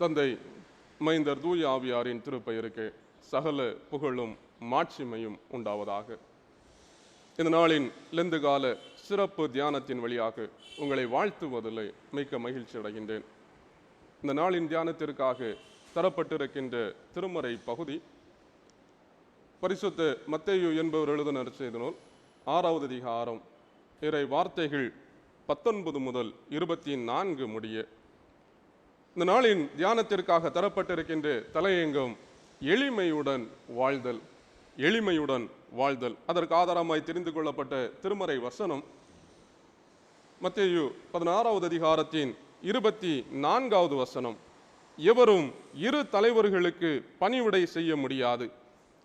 தந்தை மைந்தர் தூய ஆவியாரின் திருப்பெயருக்கு சகல புகழும் மாட்சிமையும் உண்டாவதாக. இந்த நாளின் லெந்து கால சிறப்பு தியானத்தின் வழியாக உங்களை வாழ்த்துவதில் மிக்க மகிழ்ச்சி அடைகின்றேன். இந்த நாளின் தியானத்திற்காக தரப்பட்டிருக்கின்ற திருமறை பகுதி பரிசுத்த மத்தேயு என்பவர் எழுதின செய்த நூல் ஆறாவது அதிகாரம் இறை வார்த்தைகள் பத்தொன்பது முதல் இருபத்தி நான்கு முடிய இந்த நாளின் தியானத்திற்காக தரப்பட்டிருக்கின்ற தலையங்கம் எளிமையுடன் வாழ்தல் எளிமையுடன் வாழ்தல். அதற்கு ஆதாரமாய் தெரிந்து கொள்ளப்பட்ட திருமறை வசனம் மத்தேயு பதினாறாவது அதிகாரத்தின் இருபத்தி நான்காவது வசனம். எவரும் இரு தலைவர்களுக்கு பணிவிடை செய்ய முடியாது.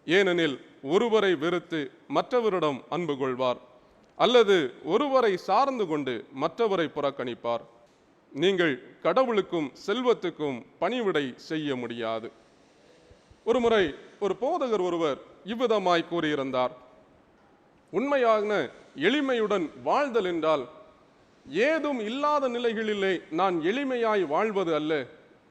ஏனெனில் ஒருவரை வெறுத்து மற்றவரிடம் அன்பு கொள்வார் அல்லது ஒருவரை சார்ந்து கொண்டு மற்றவரை புறக்கணிப்பார். நீங்கள் கடவுளுக்கும் செல்வத்துக்கும் பணிவிடை செய்ய முடியாது. ஒருமுறை ஒரு போதகர் ஒருவர் இவ்விதமாய் கூறியிருந்தார். உண்மையான எளிமையுடன் வாழ்தல் என்றால் ஏதும் இல்லாத நிலைகளிலே நான் எளிமையாய் வாழ்வது அல்ல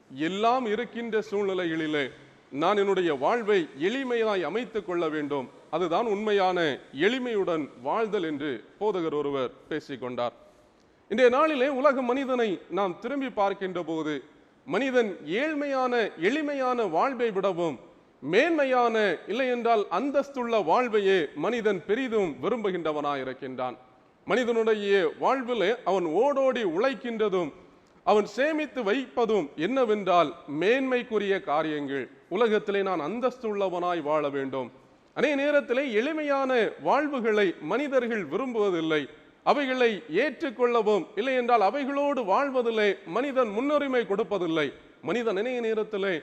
எல்லாம் இருக்கின்ற சூழ்நிலைகளிலே நான் என்னுடைய வாழ்வை எளிமையாய் அமைத்து கொள்ள வேண்டும். அதுதான் உண்மையான எளிமையுடன் வாழ்தல் என்று போதகர் ஒருவர் பேசிக்கொண்டார். இன்றைய நாளிலே உலக மனிதனை நாம் திரும்பி பார்க்கின்ற போது மனிதன் ஏழ்மையான எளிமையான வாழ்வை விடவும் மேன்மையான இல்லை என்றால் அந்தஸ்துள்ள வாழ்வையே மனிதன் பெரிதும் விரும்புகின்றவனாயிருக்கின்றான் மனிதனுடைய வாழ்விலே அவன் ஓடோடி உழைக்கின்றதும் அவன் சேமித்து வைப்பதும் என்னவென்றால் மேன்மைக்குரிய காரியங்கள். உலகத்திலே நான் அந்தஸ்துள்ளவனாய் வாழ வேண்டும். அதே நேரத்திலே எளிமையான வாழ்வுகளை மனிதர்கள் விரும்புவதில்லை. அவைகளை ஏற்றுக்கொள்ளவும். இல்லை என்றால் அவைகளோடு வாழ்வதில்லை. மனிதன் முன்னுரிமை கொடுப்பதில்லை. மனிதன் இணைய நேரத்திலே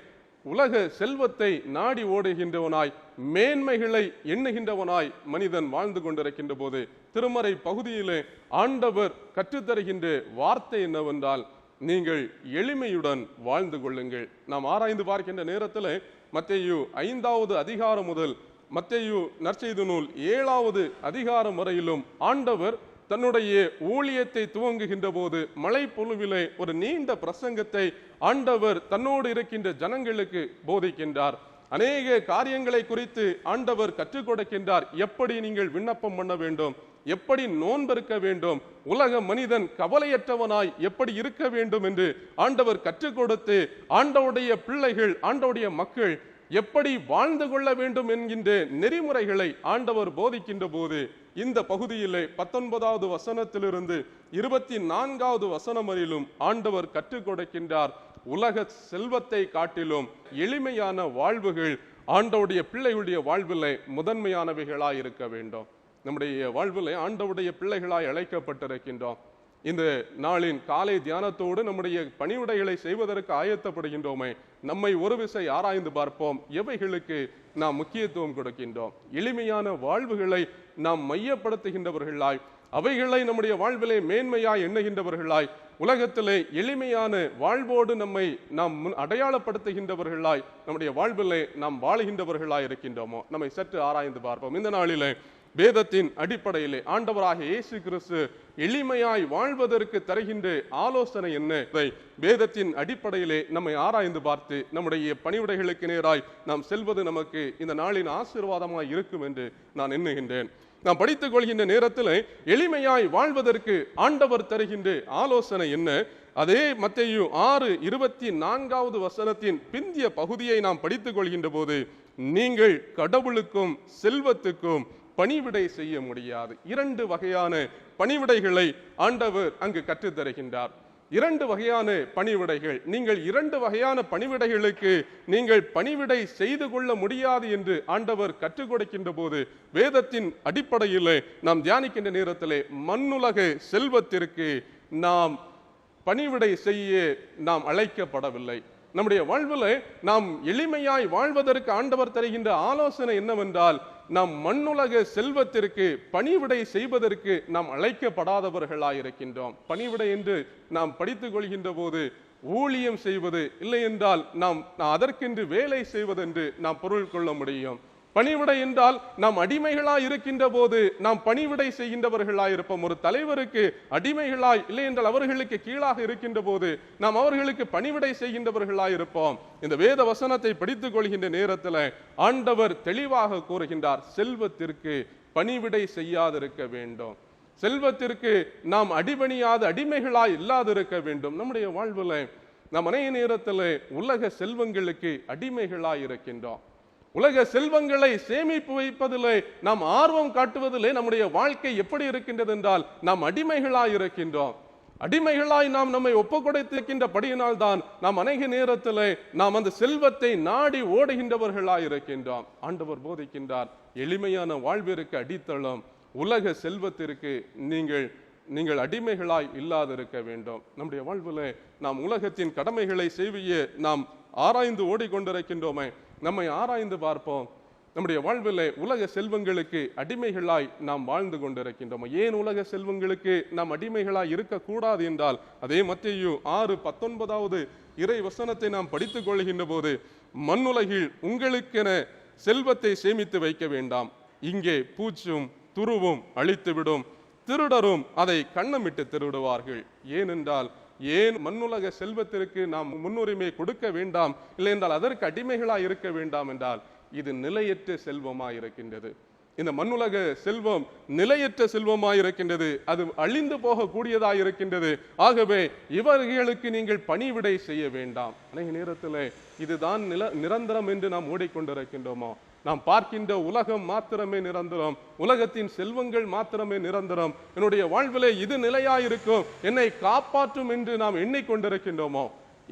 உலக செல்வத்தை நாடி ஓடுகின்றவனாய் மேன்மைகளை எண்ணுகின்றவனாய் மனிதன் வாழ்ந்து கொண்டிருக்கின்ற போது திருமறை பகுதியிலே ஆண்டவர் கற்றுத்தருகின்ற வார்த்தை என்னவென்றால் நீங்கள் எளிமையுடன் வாழ்ந்து கொள்ளுங்கள். நாம் ஆராய்ந்து பார்க்கின்ற நேரத்தில் மத்தையு ஐந்தாவது அதிகாரம் முதல் மத்தையு நற்செய்து நூல் ஏழாவது அதிகாரம் வரையிலும் ஆண்டவர் தன்னுடைய ஊழியத்தை துவங்குகின்ற போது மலைப்பொழுவிலே ஒரு நீண்ட பிரசங்கத்தை ஆண்டவர் தன்னோடு இருக்கின்ற ஜனங்களுக்கு போதிக்கின்றார். அநேக காரியங்களை குறித்து ஆண்டவர் கற்றுக் கொடுக்கின்றார். எப்படி நீங்கள் விண்ணப்பம் பண்ண வேண்டும்? எப்படி நோன்பெருக்க வேண்டும்? உலக மனிதன் கவலையற்றவனாய் எப்படி இருக்க வேண்டும் என்று ஆண்டவர் கற்றுக் கொடுத்து ஆண்டவுடைய பிள்ளைகள் ஆண்டவுடைய மக்கள் எப்படி வாழ்ந்து கொள்ள வேண்டும் என்கின்ற நெறிமுறைகளை ஆண்டவர் போதிக்கின்ற போது இந்த பகுதியிலே பத்தொன்பதாவது வசனத்திலிருந்து இருபத்தி நான்காவது வசனம் வரையிலும் ஆண்டவர் கற்றுக் கொடுக்கின்றார். உலக செல்வத்தை காட்டிலும் எளிமையான வாழ்வுகள் ஆண்டவுடைய பிள்ளைகளுடைய வாழ்விலே முதன்மையானவைகளாய் இருக்க வேண்டும். நம்முடைய வாழ்விலே ஆண்டவுடைய பிள்ளைகளாய் அழைக்கப்பட்டிருக்கின்றோம். இந்த நாளின் காலை தியானத்தோடு நம்முடைய பணிவுடைகளை செய்வதற்கு ஆயத்தப்படுகின்றோமே நம்மை ஒரு விசை ஆராய்ந்து பார்ப்போம். எவைகளுக்கு நாம் முக்கியத்துவம் கொடுக்கின்றோம்? எளிமையான வாழ்வுகளை நாம் மையப்படுத்துகின்றவர்களாய் அவைகளை நம்முடைய வாழ்விலே மேன்மையாய் எண்ணுகின்றவர்களாய் உலகத்திலே எளிமையான வாழ்வோடு நம்மை நாம் முன் அடையாளப்படுத்துகின்றவர்களாய் நம்முடைய வாழ்விலே நாம் வாழுகின்றவர்களாய் இருக்கின்றோமோ? நம்மை சற்று ஆராய்ந்து பார்ப்போம். இந்த நாளிலே வேதத்தின் அடிப்படையிலே ஆண்டவராக இயேசு கிறிஸ்து எளிமையாய் வாழ்வதற்கு தருகின்ற ஆலோசனை என்ன? இதை வேதத்தின் அடிப்படையிலே நம்மை ஆராய்ந்து பார்த்து நம்முடைய பணிவிடைகளுக்கு நேராய் நாம் செல்வது நமக்கு இந்த நாளின் ஆசீர்வாதமாய் இருக்கும் என்று நான் எண்ணுகின்றேன். நாம் படித்துக் கொள்கின்ற நேரத்தில் எளிமையாய் வாழ்வதற்கு ஆண்டவர் தருகின்ற ஆலோசனை என்ன? அதே மத்தையும் ஆறு இருபத்தி நான்காவது வசனத்தின் பிந்திய பகுதியை நாம் படித்துக் கொள்கின்ற போது நீங்கள் கடவுளுக்கும் செல்வத்துக்கும் பணிவிடை செய்ய முடியாது. இரண்டு வகையான பணிவிடைகளை ஆண்டவர் அங்கு கற்றுத்தருகின்றார் இரண்டு வகையான பணிவிடைகள். நீங்கள் இரண்டு வகையான பணிவிடைகளுக்கு நீங்கள் பணிவிடை செய்து கொள்ள முடியாது என்று ஆண்டவர் கற்றுக் கொடுக்கின்ற போது வேதத்தின் அடிப்படையிலே நாம் தியானிக்கின்ற நேரத்திலே மண்ணுலக செல்வத்திற்கு நாம் பணிவிடை செய்ய நாம் அழைக்கப்படவில்லை. நம்முடைய வாழ்வில் நாம் எளிமையாய் வாழ்வதற்கு ஆண்டவர் தருகின்ற ஆலோசனை என்னவென்றால் நாம் மண்ணுலக செல்வத்திற்கு பணிவிடை செய்வதற்கு நாம் அழைக்கப்படாதவர்களாயிருக்கின்றோம். பணிவிடை என்று நாம் படித்துக் கொள்கின்ற போது ஊழியம் செய்வது இல்லை என்றால் நாம் அதற்கென்று வேலை செய்வதென்று நாம் பொருள் கொள்ள முடியும். பணிவிடை என்றால் நாம் அடிமைகளாய் இருக்கின்ற போது நாம் பணிவிடை செய்கின்றவர்களாய் இருப்போம். ஒரு தலைவருக்கு அடிமைகளாய் இல்லை என்றால் அவர்களுக்கு கீழாக இருக்கின்ற போது நாம் அவர்களுக்கு பணிவிடை செய்கின்றவர்களாய் இருப்போம். இந்த வேத வசனத்தை படித்துக் கொள்கின்ற நேரத்தில் ஆண்டவர் தெளிவாக கூறுகின்றார் செல்வத்திற்கு பணிவிடை செய்யாதிருக்க வேண்டும். செல்வத்திற்கு நாம் அடிபணியாத அடிமைகளாய் இல்லாதிருக்க வேண்டும். நம்முடைய வாழ்வில் நாம் அநேக நேரத்தில் உலக செல்வங்களுக்கு அடிமைகளாய் இருக்கின்றோம். உலக செல்வங்களை சேமிப்பு வைப்பதிலே நாம் ஆர்வம் காட்டுவதிலே நம்முடைய வாழ்க்கை எப்படி இருக்கின்றது என்றால் நாம் அடிமைகளாய் இருக்கின்றோம். அடிமைகளாய் நாம் நம்மை ஒப்புக்கொடைத்திருக்கின்றபடியினால் தான் நாம் அநேக நேரத்திலே நாம் அந்த செல்வத்தை நாடி ஓடுகின்றவர்களாய் இருக்கின்றோம். ஆண்டவர் போதிக்கின்றார் எளிமையான வாழ்விற்கு அடித்தளம் உலக செல்வத்திற்கு நீங்கள் நீங்கள் அடிமைகளாய் இல்லாதிருக்க வேண்டும். நம்முடைய வாழ்வில் நாம் உலகத்தின் கடமைகளை செய்விய நாம் ஆராய்ந்து ஓடிக்கொண்டிருக்கின்றோமே நம்மை ஆராய்ந்து பார்ப்போம். நம்முடைய வாழ்விலே உலக செல்வங்களுக்கு அடிமைகளாய் நாம் வாழ்ந்து கொண்டிருக்கின்றோம். ஏன் உலக செல்வங்களுக்கு நாம் அடிமைகளாய் இருக்கக்கூடாது என்றால் அதே மத்திய ஆறு பத்தொன்பதாவது இறை வசனத்தை நாம் படித்துக் கொள்கின்ற போது மண்ணுலகில் உங்களுக்கென செல்வத்தை சேமித்து வைக்க வேண்டாம். இங்கே பூச்சும் துருவும் அழித்துவிடும். திருடரும் அதை கண்ணமிட்டு திருடுவார்கள். ஏனென்றால் ஏன் மண்ணுலக செல்வத்திற்கு நாம் முன்னுரிமை கொடுக்க வேண்டாம்? இல்லை என்றால் அதற்கு அடிமைகளாக இருக்க வேண்டாம் என்றால் இது நிலையற்ற செல்வமாக இருக்கின்றது. இந்த மண்ணுலக செல்வம் நிலையற்ற செல்வமாய் இருக்கின்றது. அது அழிந்து போகக்கூடியதாய் இருக்கின்றது. ஆகவே இவர்களுக்கு நீங்கள் பணிவிடை செய்ய வேண்டாம். அநேக நேரத்தில் இதுதான் நில நிரந்தரம் என்று நாம் ஓடிக்கொண்டிருக்கின்றோமோ? நாம் பார்க்கின்ற உலகம் மாத்திரமே நிரந்தரம். உலகத்தின் செல்வங்கள் மாத்திரமே நிரந்தரம். என்னுடைய வாழ்விலே இது நிலையாயிருக்கும். என்னை காப்பாற்றும் என்று நாம் எண்ணிக்கொண்டிருக்கின்றோமோ?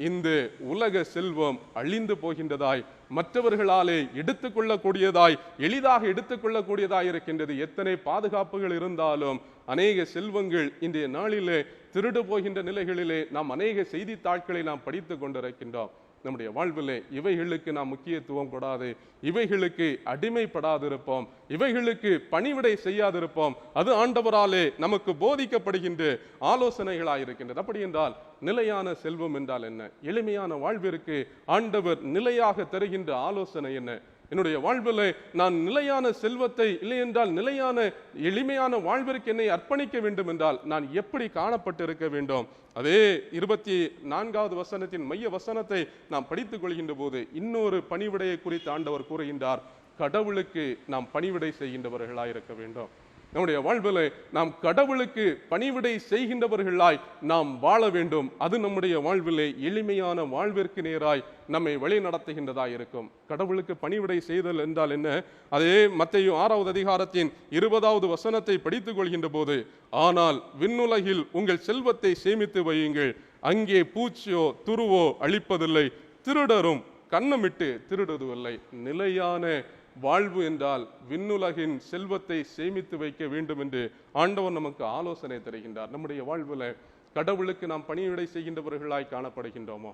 இந்த உலக செல்வம் அழிந்து போகின்றதாய் மற்றவர்களாலே எடுத்துக்கொள்ளக்கூடியதாய் எளிதாக எடுத்துக்கொள்ளக்கூடியதாய் இருக்கின்றது எத்தனை பாதுகாப்புகள் இருந்தாலும் அநேக செல்வங்கள் இன்றைய நாளிலே திருடு போகின்ற நிலைகளிலே நாம் அநேக செய்தித்தாட்களை நாம் படித்துக் கொண்டிருக்கின்றோம். நம்முடைய வாழ்விலே. இவைகளுக்கு நாம் முக்கியத்துவம் கொடாது. இவைகளுக்கு அடிமைப்படாதிருப்போம். இவைகளுக்கு பணிவிடை செய்யாதிருப்போம். அது ஆண்டவராலே நமக்கு போதிக்கப்படுகின்ற ஆலோசனைகளாயிருக்கின்றது. அப்படி என்றால் நிலையான செல்வம் என்றால் என்ன? எளிமையான வாழ்விற்கு ஆண்டவர் நிலையாக தருகின்ற ஆலோசனை என்ன? என்னுடைய வாழ்வில் நான் நிலையான செல்வத்தை இல்லை என்றால் நிலையான எளிமையான வாழ்விற்கு என்னை அர்ப்பணிக்க வேண்டும் என்றால் நான் எப்படி காணப்பட்டிருக்க வேண்டும்? அதே இருபத்தி நான்காவது வசனத்தின் மைய வசனத்தை நாம் படித்துக் கொள்கின்ற போது இன்னொரு பணிவிடையை குறித்து ஆண்டவர் கூறுகின்றார். கடவுளுக்கு நாம் பணிவிடை செய்கின்றவர்களாக இருக்க வேண்டும். நம்முடைய வாழ்வில் நாம் கடவுளுக்கு பணிவிடை செய்கின்றவர்களாய் நாம் வாழ வேண்டும். அது நம்முடைய வாழ்விலே எளிமையான வாழ்விற்கு நேராய் நம்மை வழி நடத்துகின்றதாய் இருக்கும். கடவுளுக்கு பணிவிடை செய்தல் என்றால் என்ன? அதே மத்தையும் ஆறாவது அதிகாரத்தின் இருபதாவது வசனத்தை படித்துக் கொள்கின்ற போது ஆனால் விண்ணுலகில் உங்கள் செல்வத்தை சேமித்து வையுங்கள். அங்கே பூச்சியோ துருவோ அழிப்பதில்லை. திருடரும் கண்ணமிட்டு திருடுவதில்லை. நிலையான வாழ்வு என்றால் விண்ணுலகின் செல்வத்தை சேமித்து வைக்க வேண்டும் என்று ஆண்டவர் நமக்கு ஆலோசனை தருகின்றார். நம்முடைய வாழ்வில் கடவுளுக்கு நாம் பணியுடை செய்கின்றவர்களாய் காணப்படுகின்றோமோ?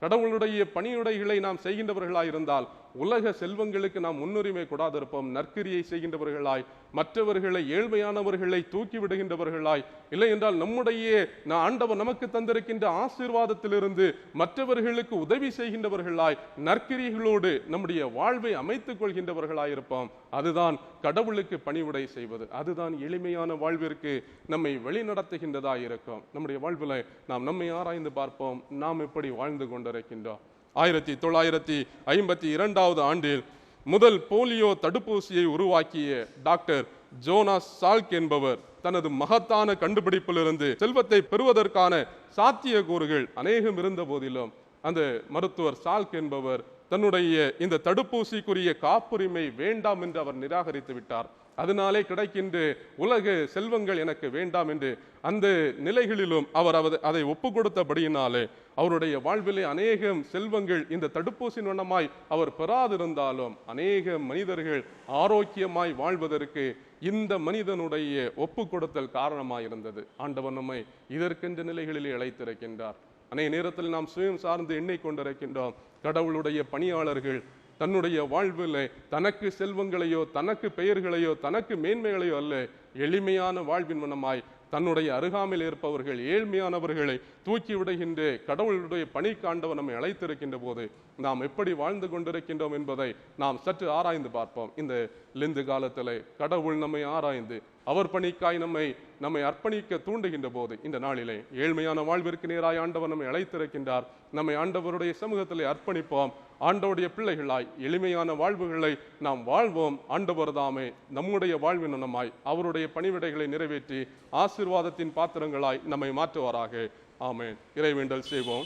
கடவுளுடைய பணியுடைகளை நாம் செய்கின்றவர்களாய் இருந்தால் உலக செல்வங்களுக்கு நாம் முன்னுரிமை கொடாதிருப்போம். நற்கிரியை செய்கின்றவர்களாய் மற்றவர்களை ஏழ்மையானவர்களை தூக்கி விடுகின்றவர்களாய். இல்லை என்றால் நம்முடைய ஆண்டவர் நமக்கு தந்திருக்கின்ற ஆசீர்வாதத்திலிருந்து மற்றவர்களுக்கு உதவி செய்கின்றவர்களாய் நற்கிரிகளோடு நம்முடைய வாழ்வை அமைத்துக் கொள்கின்றவர்களாய் இருப்போம் அதுதான் கடவுளுக்கு பணிவுடை செய்வது. அதுதான் எளிமையான வாழ்விற்கு நம்மை வழிநடத்துகின்றதாய் இருக்கும் நம்முடைய வாழ்வில் நாம் நம்மை ஆராய்ந்து பார்ப்போம். நாம் எப்படி வாழ்ந்து கொண்டிருக்கின்றோம். ஆயிரத்தி தொள்ளாயிரத்தி ஐம்பத்தி இரண்டாவது ஆண்டில் முதல் போலியோ தடுப்பூசியை உருவாக்கிய டாக்டர் ஜோனாஸ் சால்க் என்பவர் தனது மகத்தான கண்டுபிடிப்பிலிருந்து செல்வத்தை பெறுவதற்கான சாத்தியக்கூறுகள் அநேகம் இருந்த போதிலும் அந்த மருத்துவர் சால்க் என்பவர் தன்னுடைய இந்த தடுப்பூசிக்குரிய காப்புரிமை வேண்டாம் என்று அவர் நிராகரித்து விட்டார். அதனாலே கிடைக்கின்ற உலக செல்வங்கள் எனக்கு வேண்டாம் என்று அந்த நிலைகளிலும் அவர் அதை ஒப்பு கொடுத்தபடியினாலே அவருடைய வாழ்விலே அநேகம் செல்வங்கள் இந்த தடுப்பூசி வண்ணமாய் அவர் பெறாதிருந்தாலும் அநேக மனிதர்கள் ஆரோக்கியமாய் வாழ்வதற்கு இந்த மனிதனுடைய ஒப்பு கொடுத்தல் காரணமாயிருந்தது. ஆண்டவர் நம்மை இதற்கென்ற நிலைகளிலே அழைத்திருக்கின்றார். அநேக நேரத்தில் நாம் சுயம் சார்ந்து எண்ணிக்கொண்டிருக்கின்றோம் கடவுளுடைய பணியாளர்கள் தன்னுடைய வாழ்வில் தனக்கு செல்வங்களையோ தனக்கு பெயர்களையோ தனக்கு மேன்மைகளையோ அல்ல எளிமையான வாழ்வின் மனமாய் தன்னுடைய அருகாமையில் இருப்பவர்கள் ஏழ்மையானவர்களை தூக்கி விடுகின்ற கடவுளுடைய பணி காண்டவர் நம்மை அழைத்திருக்கின்ற போது நாம் எப்படி வாழ்ந்து கொண்டிருக்கின்றோம் என்பதை நாம் சற்று ஆராய்ந்து பார்ப்போம். இந்த லிந்து காலத்திலே கடவுள் நம்மை ஆராய்ந்து அவர் பணிக்காய் நம்மை நம்மை அர்ப்பணிக்க தூண்டுகின்ற போது இந்த நாளிலே ஏழ்மையான வாழ்விற்கு நேராய் ஆண்டவர் நம்மை அழைத்திருக்கின்றார். நம்மை ஆண்டவருடைய சமூகத்திலே அர்ப்பணிப்போம். ஆண்டோடைய பிள்ளைகளாய் எளிமையான வாழ்வுகளை நாம் வாழ்வோம். ஆண்டவர் தாமே நம்முடைய வாழ்வினமாய் அவருடைய பணிவிடைகளை நிறைவேற்றி ஆசீர்வாதத்தின் பாத்திரங்களாய் நம்மை மாற்றுவாராக. ஆமேன். இறைவேண்டல் செய்வோம்.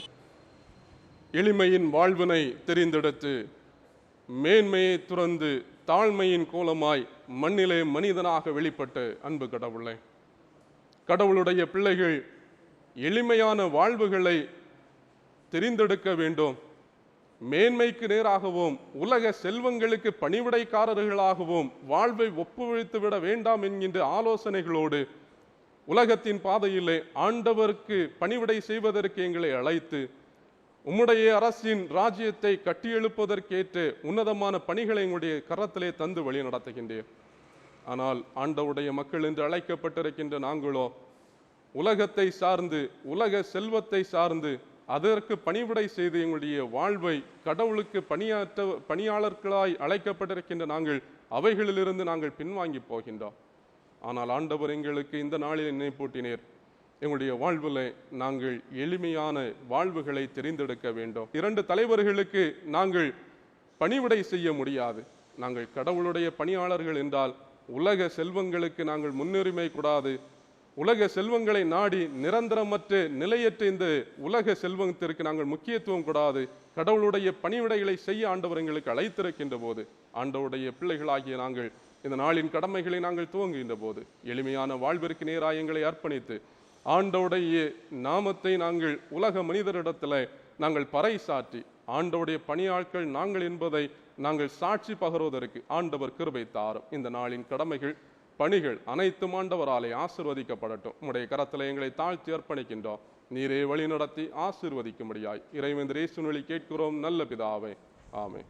எளிமையின் வாழ்வினை தெரிந்தெடுத்து மேன்மையை துறந்து தாழ்மையின் கோலமாய் மண்ணிலே மனிதனாக வெளிப்பட்டு அன்பு கடவுளே. கடவுளுடைய பிள்ளைகள் எளிமையான வாழ்வுகளை தெரிந்தெடுக்க வேண்டும். மேன்மைக்கு நேராகவும் உலக செல்வங்களுக்கு பணிவிடைக்காரர்களாகவும் வாழ்வை ஒப்புவித்து விட வேண்டாம் என்கின்ற ஆலோசனைகளோடு உலகத்தின் பாதையிலே ஆண்டவருக்கு பணிவிடை செய்வதற்கு எங்களை அழைத்து உம்முடைய அரசின் ராஜ்யத்தை கட்டியெழுப்பதற்கேற்று உன்னதமான பணிகளை எங்களுடைய கரத்திலே தந்து வழி நடத்துகின்றேன் ஆனால் ஆண்டவுடைய மக்கள் என்று அழைக்கப்பட்டிருக்கின்ற நாங்களோ உலகத்தை சார்ந்து உலக செல்வத்தை சார்ந்து அதற்கு பணிவிடை செய்து எங்களுடைய வாழ்வை கடவுளுக்கு பணியாற்ற பணியாளர்களாய் அழைக்கப்பட்டிருக்கின்ற நாங்கள் அவைகளிலிருந்து நாங்கள் பின்வாங்கி போகின்றோம். ஆனால் ஆண்டவர் எங்களுக்கு இந்த நாளில் நினைப்பூட்டினீர். எங்களுடைய வாழ்வில் நாங்கள் எளிமையான வாழ்வுகளை தெரிந்தெடுக்க வேண்டும். இரண்டு தலைவர்களுக்கு நாங்கள் பணிவிடை செய்ய முடியாது. நாங்கள் கடவுளுடைய பணியாளர்கள் என்றால் உலக செல்வங்களுக்கு நாங்கள் முன்னுரிமை கூடாது. உலக செல்வங்களை நாடி நிரந்தரமற்று நிலையற்ற இந்த உலக செல்வத்திற்கு நாங்கள் முக்கியத்துவம் கூடாது கடவுளுடைய பணிவிடைகளை செய்ய ஆண்டவர் எங்களுக்கு அழைத்திருக்கின்ற போது ஆண்டவருடைய பிள்ளைகளாகிய நாங்கள் இந்த நாளின் கடமைகளை நாங்கள் துவங்குகின்ற போது எளிமையான வாழ்விற்கு நேராக எங்களை அர்ப்பணித்து ஆண்டவுடைய நாமத்தை நாங்கள் உலக மனிதரிடத்தில் நாங்கள் பறைசாற்றி ஆண்டவுடைய பணியாட்கள் நாங்கள் என்பதை நாங்கள் சாட்சி பகர்வதற்கு ஆண்டவர் கிருபை தாரும். இந்த நாளின் கடமைகள் பணிகள் அனைத்தும் ஆண்டவராலே ஆசிர்வதிக்கப்படட்டும். உம்முடைய கரத்தில் எங்களை தாழ்த்தி அர்ப்பணிக்கின்றோம். நீரே வழி நடத்தி ஆசிர்வதிக்கும்படியாய் இறைவன் இயேசுவின் கேட்கிறோம். நல்ல பிதாவே. ஆமென்.